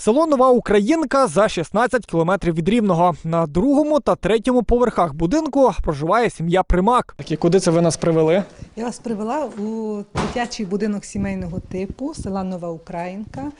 Село Нова Українка за 16 кілометрів від Рівного. На другому та третьому поверхах будинку проживає сім'я Примак. Так і куди це ви нас привели? Я вас привела у дитячий будинок сімейного типу села Нова Українка.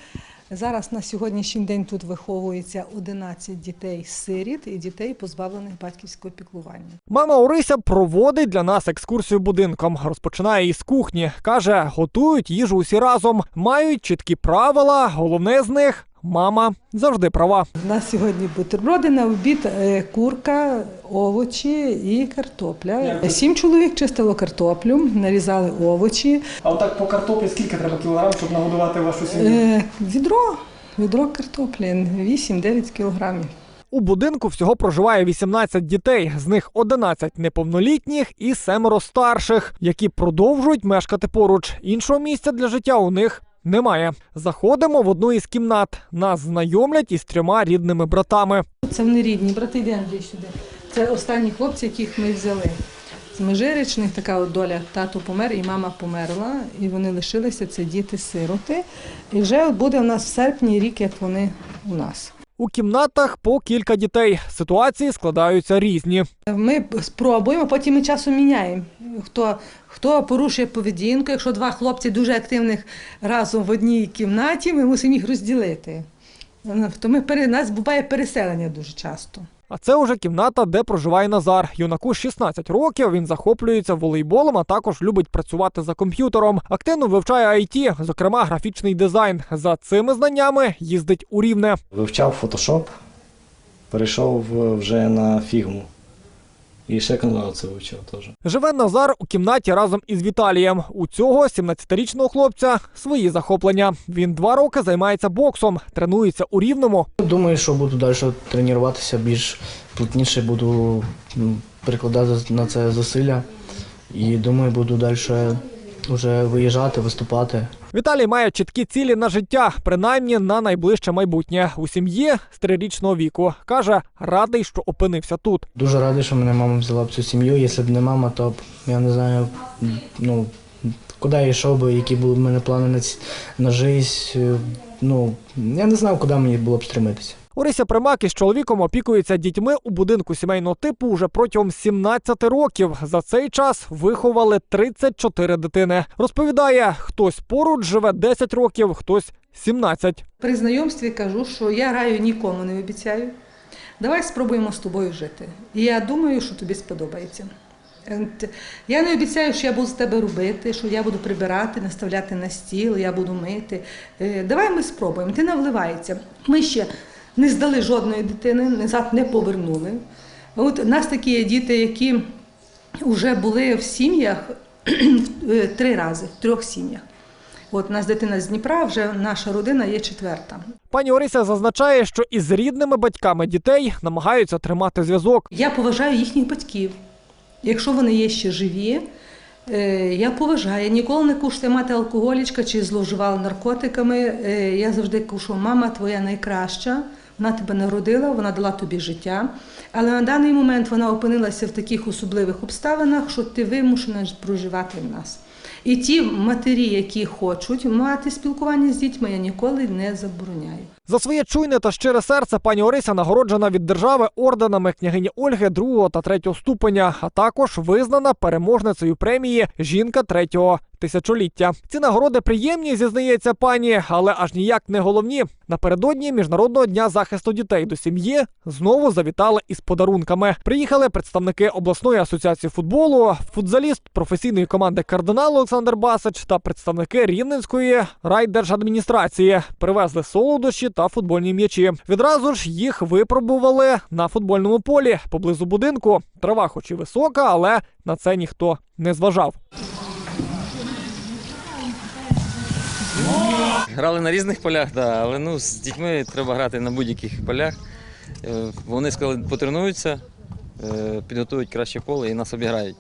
Зараз на сьогоднішній день тут виховується 11 дітей-сиріт і дітей, позбавлених батьківського піклування. Мама Орися проводить для нас екскурсію будинком. Розпочинає із кухні. каже, готують їжу усі разом, мають чіткі правила. Головне з них мама завжди права. У нас сьогодні бутерброди на обід, е, курка, овочі і картопля. Сім чоловік чистило картоплю, нарізали овочі. А отак по картоплі скільки треба кілограм, щоб нагодувати вашу Е, Відро, відро картоплі 8-9 кілограмів. У будинку всього проживає 18 дітей, з них 11 неповнолітніх і семеро старших, які продовжують мешкати поруч. Іншого місця для життя у них немає. Заходимо в одну із кімнат. Нас знайомлять із трьома рідними братами. Це вони рідні, брати йди Андрій сюди. Це останні хлопці, яких ми взяли. З Межиричних така от доля. Тато помер і мама померла, і вони лишилися, це діти-сироти. І вже буде у нас в серпні рік, як вони у нас. У кімнатах по кілька дітей. Ситуації складаються різні. Ми спробуємо, потім ми часом міняємо. Хто, хто порушує поведінку, якщо два хлопці дуже активних разом в одній кімнаті, ми мусимо їх розділити. То ми, пере- у нас буває переселення дуже часто. А це уже кімната, де проживає Назар. Юнаку 16 років. Він захоплюється волейболом, а також любить працювати за комп'ютером. Активно вивчає IT, зокрема графічний дизайн. За цими знаннями їздить у рівне. Вивчав фотошоп, перейшов вже на фігму. І ще канал це вивчав теж. Живе Назар у кімнаті разом із Віталієм. У цього 17-річного хлопця свої захоплення. Він два роки займається боксом, тренується у рівному. Думаю, що буду далі тренуватися, більш плотніше буду прикладати на це зусилля. І думаю, буду далі вже виїжджати, виступати. Віталій має чіткі цілі на життя, принаймні на найближче майбутнє. У сім'ї з трирічного віку каже, радий, що опинився тут. Дуже радий, що мене мама взяла в цю сім'ю. Якщо б не мама, то б я не знаю, ну, куди я йшов би, які були б мене плани на, ці- на життя. Ну, я не знав, куди мені було б стремитися. Орися Примак із чоловіком опікується дітьми у будинку сімейного типу уже протягом 17 років. За цей час виховали 34 дитини. Розповідає, хтось поруч живе 10 років, хтось 17. При знайомстві кажу, що я раю нікому не обіцяю. Давай спробуємо з тобою жити. І я думаю, що тобі сподобається. Е, Я не обіцяю, що я буду з тебе робити, що я буду прибирати, наставляти на стіл, я буду мити. Е, Давай ми спробуємо. Ти навливається. Ми ще не здали жодної дитини, назад не повернули. От у нас такі є діти, які вже були в сім'ях е, три рази, в трьох сім'ях. От у нас дитина з Дніпра, вже наша родина є четверта. Пані Орися зазначає, що із рідними батьками дітей намагаються тримати зв'язок. Я поважаю їхніх батьків. Якщо вони є ще живі, я поважаю. Ніколи не кушаю мати алкоголічка чи зловживала наркотиками. Е, Я завжди кушу, мама твоя найкраща, вона тебе народила, вона дала тобі життя. Але на даний момент вона опинилася в таких особливих обставинах, що ти вимушена проживати в нас. І ті матері, які хочуть мати спілкування з дітьми, я ніколи не забороняю. За своє чуйне та щире серце пані Орися нагороджена від держави орденами княгині Ольги другого та третього ступеня, а також визнана переможницею премії Жінка третього тисячоліття. Ці нагороди приємні, зізнається пані, але аж ніяк не головні. Напередодні міжнародного дня захисту дітей до сім'ї знову завітали із подарунками. Приїхали представники обласної асоціації футболу, футзаліст професійної команди Кардинал Олександр Басич та представники Рівненської райдержадміністрації. Привезли солодощі та футбольні м'ячі. Відразу ж їх випробували на футбольному полі поблизу будинку. Трава, хоч і висока, але на це ніхто не зважав. Грали на різних полях, да, але ну, з дітьми треба грати на будь-яких полях. Е, Вони сказали, потренуються, е, підготують краще поле і нас обіграють.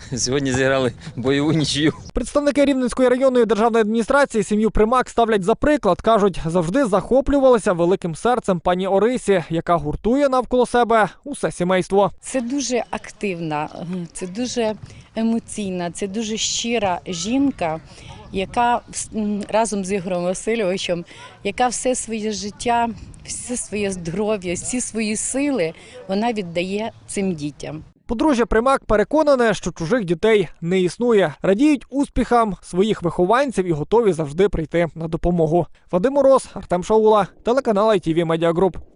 Сьогодні зіграли бойову нічию. Представники Рівненської районної державної адміністрації сім'ю Примак ставлять за приклад. кажуть, завжди захоплювалися великим серцем пані Орисі, яка гуртує навколо себе усе сімейство. Це дуже активна, це дуже емоційна, це дуже щира жінка, яка разом з Ігорем Васильовичем, яка все своє життя, все своє здоров'я, всі свої сили вона віддає цим дітям. Подружжя Примак переконане, що чужих дітей не існує. Радіють успіхам своїх вихованців і готові завжди прийти на допомогу. Вадим Мороз, Артем Шаула, телеканал ITV Media Group.